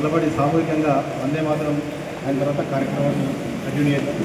నిలబడి సామూహికంగా వందే మాత్రం ఆయన తర్వాత కార్యక్రమాన్ని కంటిన్యూ చేద్దాం.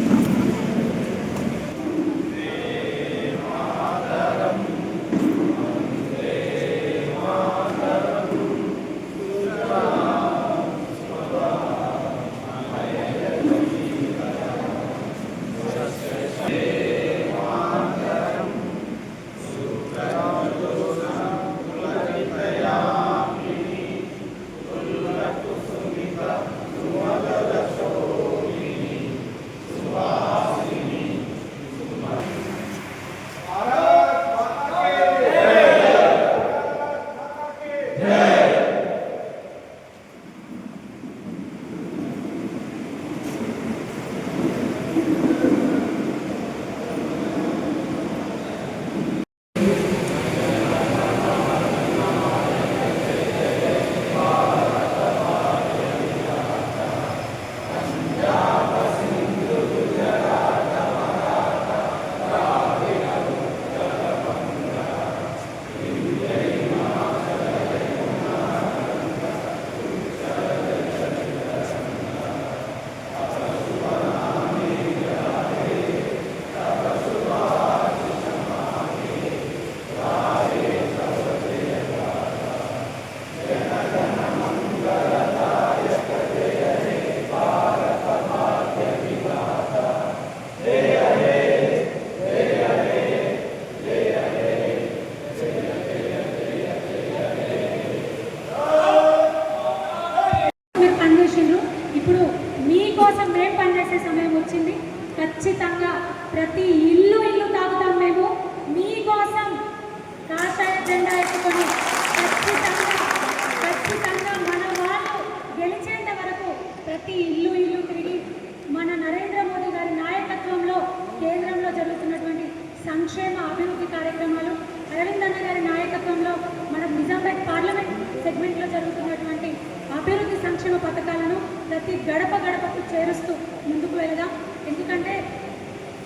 సెగ్మెంట్లో జరుగుతున్నటువంటి అభివృద్ధి సంక్షేమ పథకాలను ప్రతి గడప గడపకు చేరుస్తూ ముందుకు వెళదాం. ఎందుకంటే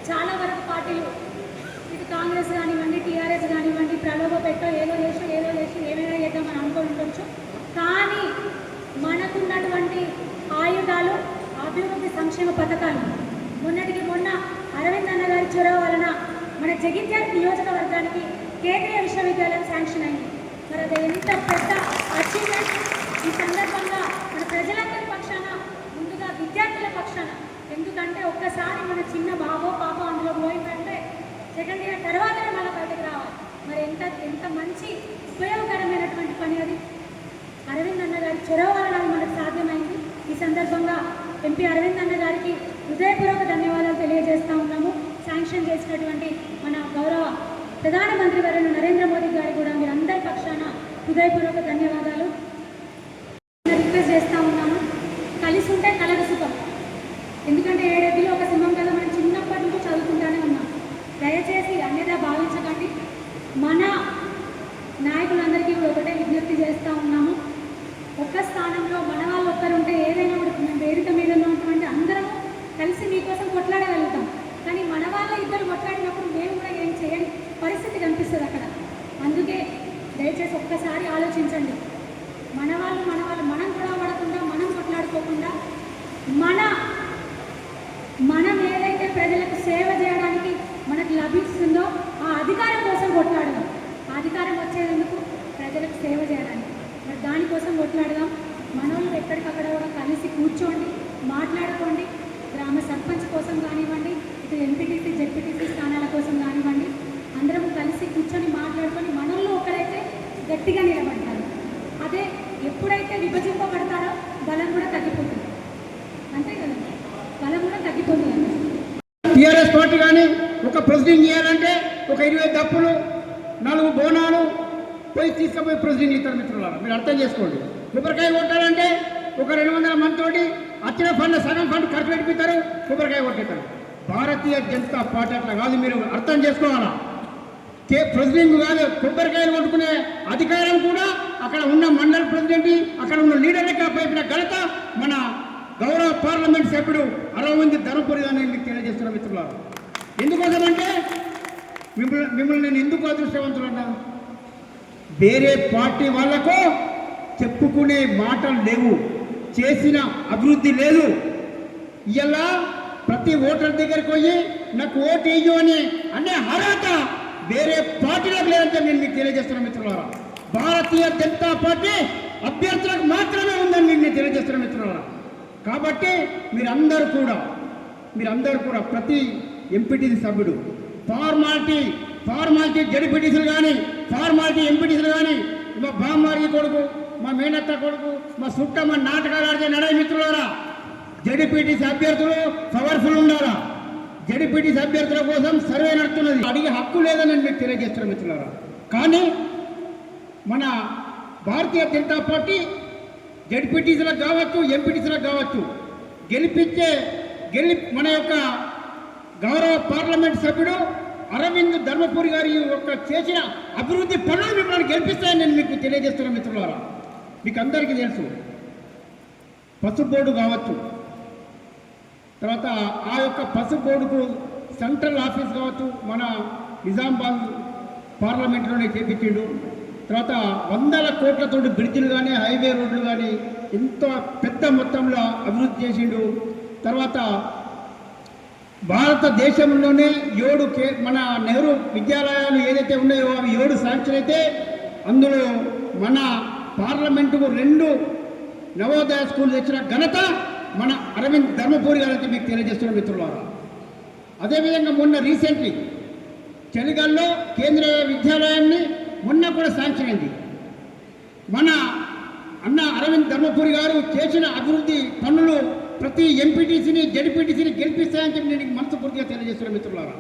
చాలా వరకు పార్టీలు ఇది కాంగ్రెస్ కానివ్వండి టీఆర్ఎస్ కానివ్వండి ప్రలోభ పెట్టో ఏదో చేసి ఏదో చేసి ఏమైనా చేద్దామని అనుకొని ఉండొచ్చు. కానీ మనకున్నటువంటి ఆయుధాలు అభివృద్ధి సంక్షేమ పథకాలు మొన్నటికి మొన్న అరవింద్ అన్న గారి చొరవ వలన మన జగిత్యాల నియోజకవర్గానికి కేంద్రీయ విశ్వవిద్యాలయం శాంక్షన్ అయింది. మరి అది ఎంత పెద్ద ఈ సందర్భంగా మన ప్రజలందరి పక్షాన ముందుగా విద్యార్థుల పక్షాన ఎందుకంటే ఒక్కసారి మన చిన్న బాబో పాప అందులో పోయిందంటే సెకండ్ ఇయర్ తర్వాతనే మళ్ళీ బయటకు రావాలి. మరి ఎంత ఎంత మంచి ఉపయోగకరమైనటువంటి పని అది. అరవింద్ అన్న గారి చొరవ వలన మనకు సాధ్యమైంది. ఈ సందర్భంగా ఎంపీ అరవింద్ అన్న గారికి హృదయపూర్వక ధన్యవాదాలు తెలియజేస్తా ఉన్నాము. శాంక్షన్ చేసినటువంటి మన గౌరవ ప్రధానమంత్రి వర్యులు నరేంద్ర మోదీ గారు కూడా మీరందరి పక్షాన హృదయపూర్వక ధన్యవాదాలు. రిక్వెస్ట్ చేస్తా ఉన్నాను కలిసి ఉంటే కలగ సుఖం. ఎందుకంటే ఏడు ఒక సింహం కదా మనం చిన్నప్పటి నుంచి చదువుకుంటానే ఉన్నాం దయచేసి అన్యదా భావించకండి మన నాయకులందరికీ కూడా ఒకటే విజ్ఞప్తి చేస్తూ ఉన్నాము ఒక్క స్థానంలో మన వాళ్ళు ఒక్కరుంటే ఏదైనా కూడా మేము వేదిక మీద ఉన్నటువంటి అందరం కలిసి మీకోసం కొట్లాడగలుగుతాం కానీ మన వాళ్ళ ఇద్దరు కొట్లాడినప్పుడు మేము కూడా ఏం చేయని పరిస్థితి కనిపిస్తుంది అక్కడ అందుకే దయచేసి ఒక్కసారి ఆలోచించండి మన వాళ్ళు మన వాళ్ళు మనం కూడా పడకుండా మనం కొట్లాడుకోకుండా మన మనం ఏదైతే ప్రజలకు సేవ చేయడానికి మనకు లభిస్తుందో ఆ అధికారం కోసం కొట్లాడదాం ఆ అధికారం వచ్చేందుకు ప్రజలకు సేవ చేయడానికి మరి దానికోసం కొట్లాడదాం. మనోళ్ళు ఎక్కడికక్కడ కూడా కలిసి కూర్చోండి మాట్లాడుకోండి. గ్రామ సర్పంచ్ కోసం కానివ్వండి ఇటు ఎంపీటీసీ జెడ్పీటీసీ స్థానాల కోసం కానివ్వండి అందరం కలిసి కూర్చొని మాట్లాడుకొని మనల్ని ఒకరైతే గట్టిగా నిలబడతారు. అదే ఎప్పుడైతే విభజింపబడతారో బలం కూడా తగ్గిపోతుంది. అంతే కదా? బలం కూడా తగ్గిపోతుంది టీఆర్ఎస్ పార్టీ కానీ ఒక ప్రెసిడెంట్ చేయాలంటే ఒక ఇరవై తప్పులు నాలుగు బోనాలు పోయి తీసుకుపోయి ప్రెసిడెంట్ ఇస్తారు మిత్రులారా మీరు అర్థం చేసుకోండి. కొబ్బరికాయ కొట్టాలంటే ఒక రెండు వందల మందితోటి అచ్చిన ఫండ్ సగం ఫండ్ ఖర్చు పెట్టిస్తారు కొబ్బరికాయ కొట్టేస్తారు. భారతీయ జనతా పార్టీ అట్లా కాదు మీరు అర్థం చేసుకోవాలా? కే ప్రెసిడెంట్ కాదు కొబ్బరికాయలు కొట్టుకునే అధికారం కూడా అక్కడ ఉన్న మండల ప్రెసిడెంట్ అక్కడ ఉన్న లీడర్లకి పైపిన ఘనత మన గౌరవ పార్లమెంట్ సభ్యుడు అరవింద్ ధర్మపురి అని మీకు తెలియజేస్తున్న మిత్రులారు. ఎందుకోసమంటే మిమ్మల్ని మిమ్మల్ని నేను ఎందుకు అదృష్టవంతులన్నా వేరే పార్టీ వాళ్ళకు చెప్పుకునే మాటలు లేవు. చేసిన అభివృద్ధి లేదు. ఇలా ప్రతి ఓటర్ దగ్గరికి పోయి నాకు ఓటు వేయు అని అనే అర్హత వేరే పార్టీలకు లేదంటే నేను మీకు తెలియజేస్తున్నా మిత్రులారా. భారతీయ జనతా పార్టీ అభ్యర్థులకు మాత్రమే ఉందని మీకు నేను తెలియజేస్తున్నా మిత్రులారా. కాబట్టి మీరందరూ కూడా మీరందరూ కూడా ప్రతి ఎంపీటీసీ సభ్యుడు ఫార్మాలిటీ ఫార్మాలిటీ జడిపిటీసీలు కానీ ఫార్మాలిటీ ఎంపీటీసీలు కానీ మా బామ్మారి కొడుకు మా మేనత్త కొడుకు మా సుట్ట మా నాటకాలు ఆడితే నడై మిత్రులారా? జడిపిటీసీ అభ్యర్థులు పవర్ఫుల్ ఉండాలా? జడిపిటీసీ అభ్యర్థుల కోసం సర్వే నడుతున్నది అడిగే హక్కు లేదని నేను మీకు తెలియజేస్తున్నాను మిత్రులారా. కానీ మన భారతీయ జనతా పార్టీ జడ్పీటీసీలకు కావచ్చు ఎంపీటీసీలకు కావచ్చు గెలిపించే గెలి మన యొక్క గౌరవ పార్లమెంట్ సభ్యుడు అరవింద్ ధర్మపురి గారి యొక్క చేసిన అభివృద్ధి పనులు మిమ్మల్ని గెలిపిస్తాయని నేను మీకు తెలియజేస్తున్నా మిత్రులారా. మీకు అందరికీ తెలుసు. పసుబోర్డు కావచ్చు. తర్వాత ఆ యొక్క పసుబోర్డుకు సెంట్రల్ ఆఫీస్ కావచ్చు మన నిజామాబాద్ పార్లమెంట్లోనే చేపించిండు. తర్వాత వందల కోట్లతో బ్రిడ్జిలు కానీ హైవే రోడ్లు కానీ ఎంతో పెద్ద మొత్తంలో అభివృద్ధి చేసిండు. తర్వాత భారతదేశంలోనే ఏడు కే మన నెహ్రూ విద్యాలయాలు ఏదైతే ఉన్నాయో అవి ఏడు శాంక్షన్ అయితే అందులో మన పార్లమెంటుకు రెండు నవోదయ స్కూల్ తెచ్చిన ఘనత మన అరవింద్ ధర్మపూరి గారికి మీకు తెలియజేస్తున్న మిత్రులారా. అదేవిధంగా మొన్న రీసెంట్లీ చలిగాల్లో కేంద్రీయ విద్యాలయాన్ని మొన్న కూడా శాంక్షన్ అయింది. మన అన్న అరవింద్ ధర్మపురి గారు చేసిన అభివృద్ధి పనులు ప్రతి ఎంపీటీసీని జడ్పీటీసీని గెలిపిస్తాయని చెప్పి నేను మనస్ఫూర్తిగా తెలియజేస్తున్న మిత్రులారా.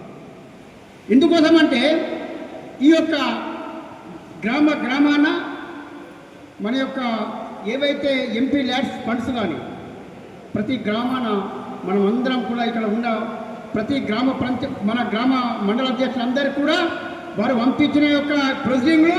ఎందుకోసం అంటే ఈ యొక్క గ్రామ గ్రామాన మన యొక్క ఏవైతే ఎంపీ ల్యాడ్స్ ఫండ్స్ కానీ ప్రతి గ్రామాన మనం అందరం కూడా ఇక్కడ ఉన్న ప్రతి గ్రామ పంచ మన గ్రామ మండల అధ్యక్షులందరికీ కూడా వారు పంపించిన యొక్క ప్రొసీడింగ్లో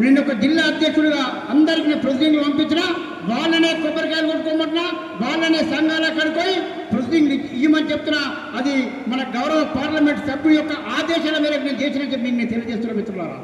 నేను ఒక జిల్లా అధ్యక్షుడిగా అందరికి నేను ప్రొసీడింగ్లు పంపించిన వాళ్ళనే కొబ్బరికాయలు కొట్టుకోమంటున్నా వాళ్ళనే సంఘాల కనుకొని ప్రొసీడింగ్ ఇవ్వమని చెప్తున్నా. అది మన గౌరవ పార్లమెంట్ సభ్యుడి యొక్క ఆదేశాల మేరకు నేను చేసిన చెప్పి నేను తెలియజేస్తున్నా మిత్రులారా.